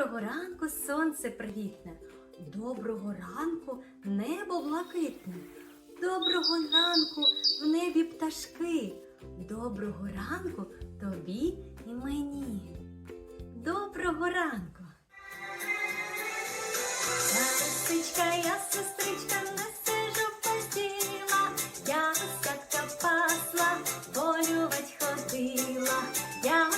Доброго ранку, сонце привітне. Доброго ранку, небо блакитне. Доброго ранку в небі пташки. Доброго ранку тобі і мені. Доброго ранку. Я сестричка, я сестричка, не сижу посіла, я садка пасла, полювать ходила, я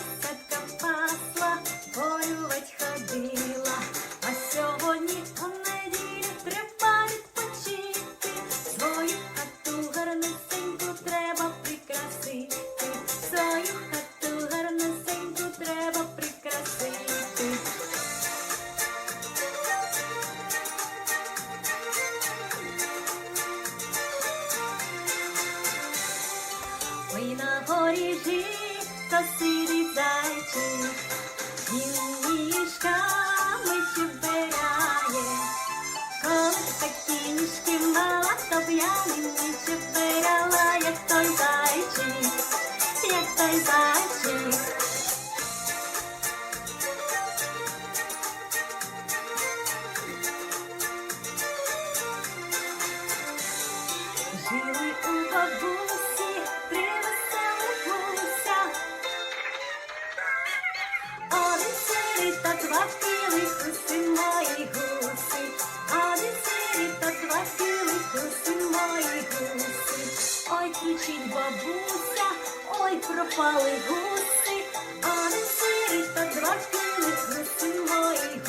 Ой на горі жив, то сірий зайчик, він ніжками чебиряє. Коли такі ніжки мала, то б я не чебиряла, як той зайчик, як той зайчик. Жили у бабусі гуси мої гуси. Сірий та два мої гуси. Ой, кричить бабуся, ой, пропали гуси. Сірий та два білих гуси мої.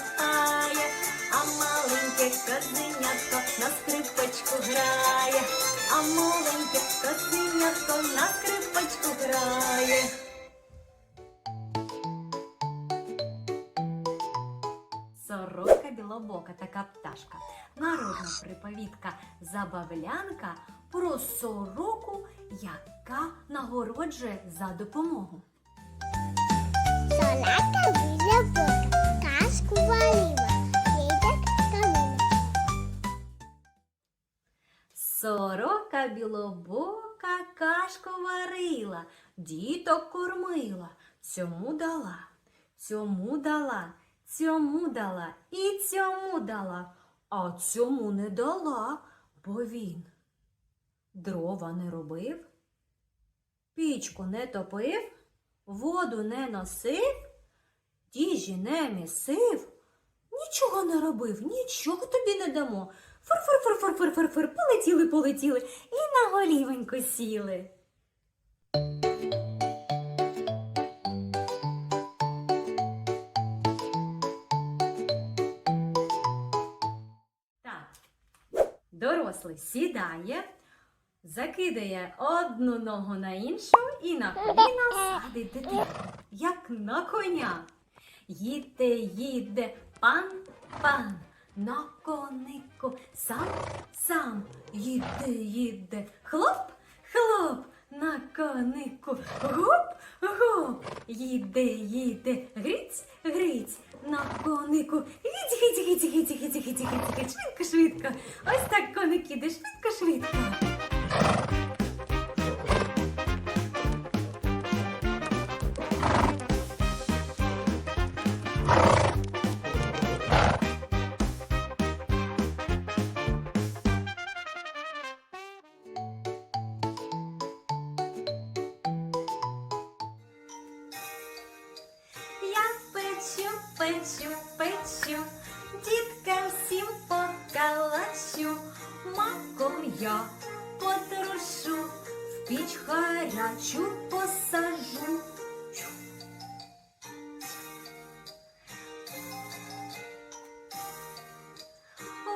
Засипає, а маленьке козенятко на скрипочку грає, а маленьке козенятко на скрипочку грає. Сорока білобока така пташка. Народна приповідка забавлянка про сороку, яка нагороджує за допомогу. Білобока кашку варила, діток кормила, цьому дала, цьому дала, цьому дала і цьому дала, а цьому не дала, бо він дрова не робив, пічку не топив, воду не носив, діжі не місив, нічого не робив, нічого тобі не дамо. Фур-фур-фур-фур-фур-фур, полетіли, полетіли. І на голівеньку сіли. Так, дорослий сідає, закидає одну ногу на іншу і на коліна садить. Дитину, як на коня. Їде, їде, пан, пан, на конику. Сам сам їде, їде. Хлоп, хлоп на конику. Гоп, гоп, їде, їде. Гріць, гриць на конику. Гіць, гіць, гіць, гіць, гіць, гіць, гіць, гіць. Швидко, швидко. Ось так коник іде. швидко. Печу, печу, діткам всім покалачу, маком я потрушу, в піч гарячу посажу.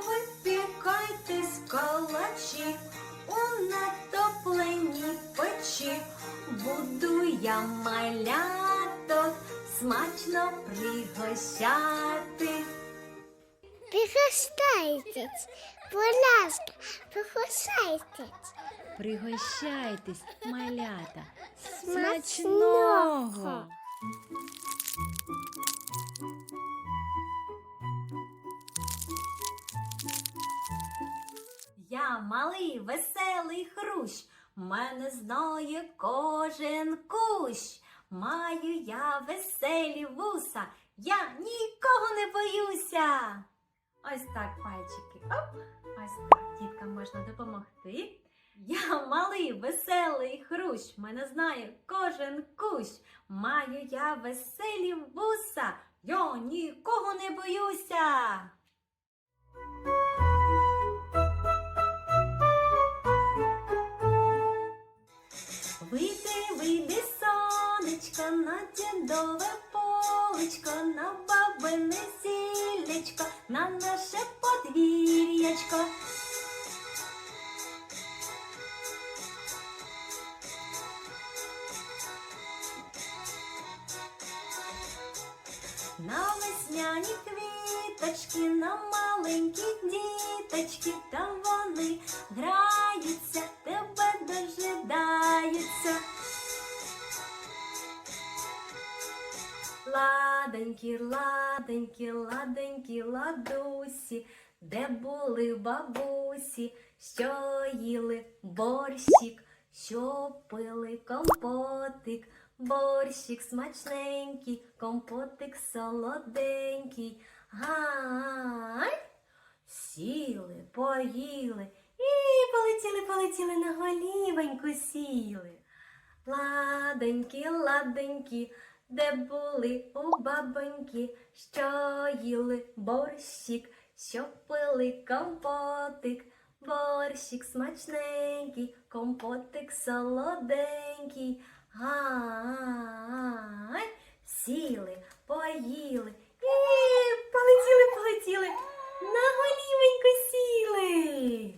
Випікайтесь калачі у натопленій печі, буду я маляток смачно пригощати. Пригощайтесь, будь ласка, пригощайтесь. Пригощайтесь, малята. Смачного! Я малий, веселий хрущ, мене знає кожен кущ. Маю я веселі вуса, я нікого не боюся. Ось так, пальчики. Оп, ось так, діткам можна допомогти. Я малий, веселий хрущ, мене знає кожен кущ. Маю я веселі вуса, я нікого не боюся. Квіточки, на маленькі діточки, там вони граються, тебе дожидаються. Ладенькі, ладенькі, ладенькі, ладусі, де були бабусі, що їли борщик, що пили компотик, борщик смачненький, компотик солоденький. Гай! Сіли, поїли і полетіли, полетіли на голівеньку сіли. Ладенькі, ладенькі, де були у бабоньки, що їли борщик, що пили компотик, борщик смачненький, компотик солоденький. Гай, сіли, поїли і полетіли, полетіли, на голівеньку сіли.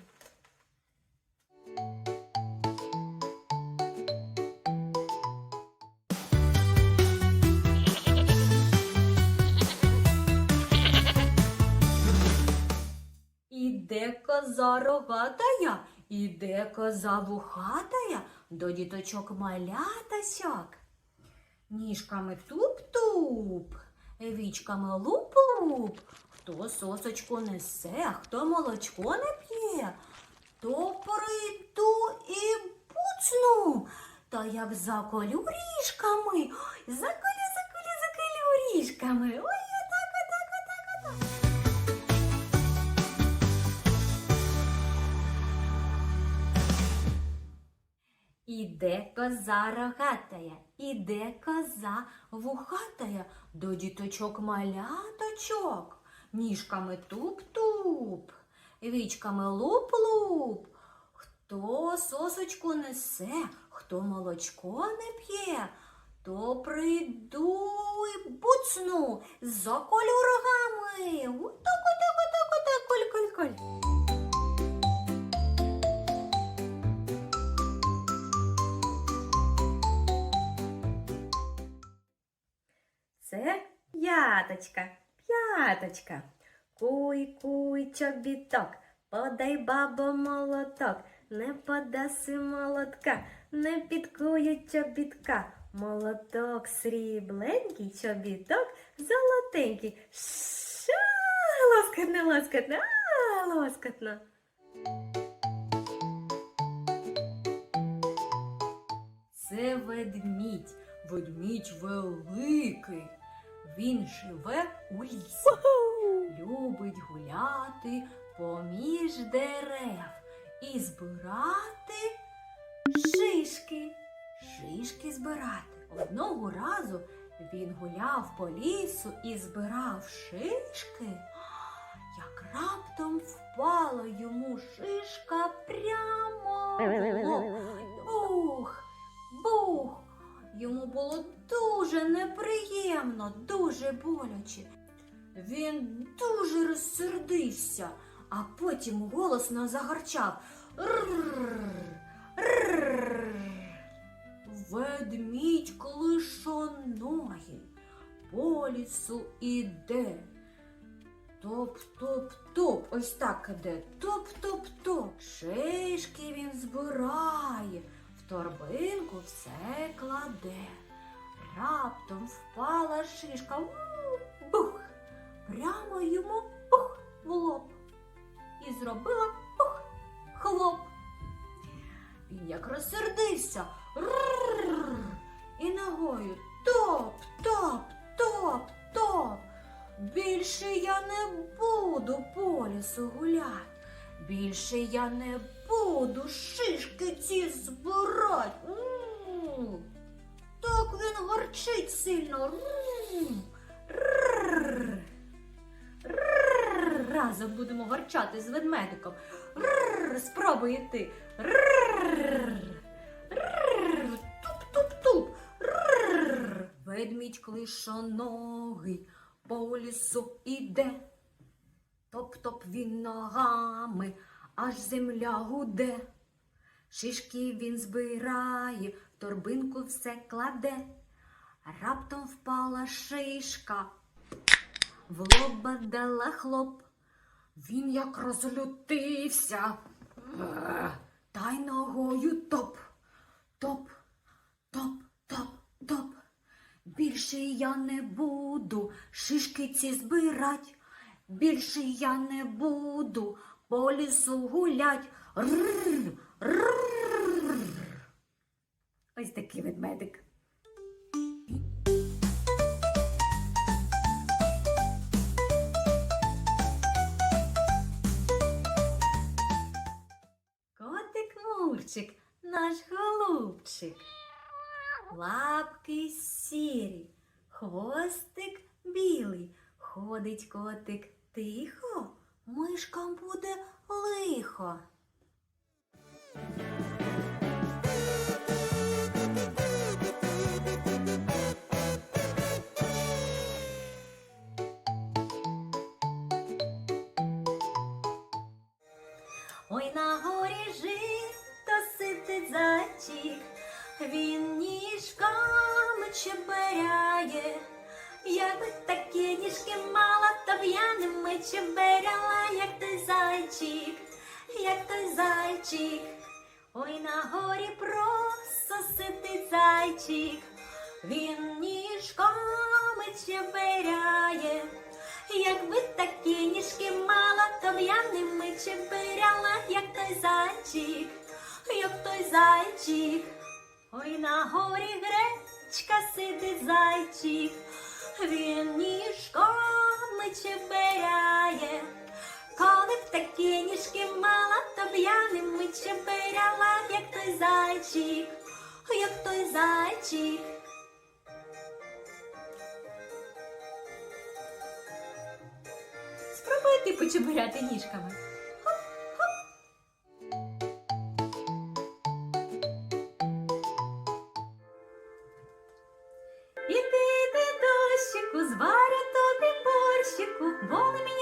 Іде коза рогатая, іде коза вухатая, до діточок малятасяк. Ніжками туп-туп, вічками луп-луп. Хто сосочку несе, хто молочко не п'є, то прийду і буцну. Та як заколю ріжками, заколю, заколю, заколю ріжками. Ой, Іде коза рогатая, іде коза вухатая, до діточок маляточок, ніжками туп-туп, вічками луп-луп. Хто сосочку несе, хто молочко не п'є, то прийду і буцну, заколю рогами. Отак, п'яточка, п'яточка. Куй, куй, чобіток, подай бабо молоток, не подаси молотка, не підкують чобітка. Молоток срібленький, чобіток золотенький. Ша, лоскотно, лоскотно, а, лоскотно. Це ведмідь, ведмідь великий. Він живе у лісі, любить гуляти поміж дерев і збирати шишки. Шишки збирати. Одного разу він гуляв по лісу і збирав шишки. Як раптом впала йому шишка прямо Йому було дуже неприємно, дуже боляче. Він дуже розсердився, а потім голосно загарчав. Ведмідь клишоногий по лісу іде. Топ-топ-топ. Ось так іде. Топ-топ-топ. Шишки він збирає, торбинку все кладе. Раптом впала шишка. Бух! Прямо йому пух в лоб. І зробила пух хлоп. Він як розсердився. Рррр. І ногою топ, топ, топ, топ. Більше я не буду по лісу гулять. Більше я не буду шишки ці збирать. М. Так він горчить сильно. Рррр. Рррр. Разом будемо горчати з ведмедиком. Рррр. Спробуй ти. Рррр. Рррр. Туп-туп-туп. Ведмідь клишоногий по лісу іде. Топ-топ він ногами, аж земля гуде. Шишки він збирає, в торбинку все кладе. Раптом впала шишка, в лоба дала хлоп. Він як розлютився, та й ногою топ, топ, топ, топ, топ. Більше я не буду шишки ці збирать. Більше я не буду по лісу гулять. Ось такий ведмедик. Котик Мурчик, наш голубчик. Лапки сірі, хвостик білий. Ходить котик тихо, мишкам буде лихо. Ой на горі жито сидить зайчик, він ніжками чеберяє. Якби такі ніжки мала, то б я ними чеберяла, зайчик, як той зайчик. Ой на горі просто сидить зайчик, він ніжками чеберяє. Якби такі ніжки мала, то б я ними чеберяла, як той зайчик, як той зайчик. Ой на горі гречка сидить зайчик, він ніжками чеберяє. Такі ніжки мала, то б я ними як той зайчик, як той зайчик. Спробуй ти почебуряти ніжками. Іди, дощику, зварю тобі борщику, волем'янім горщику,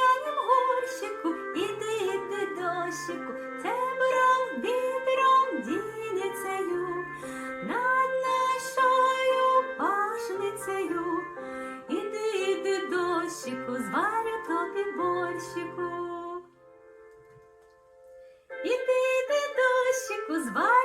дощику, зварю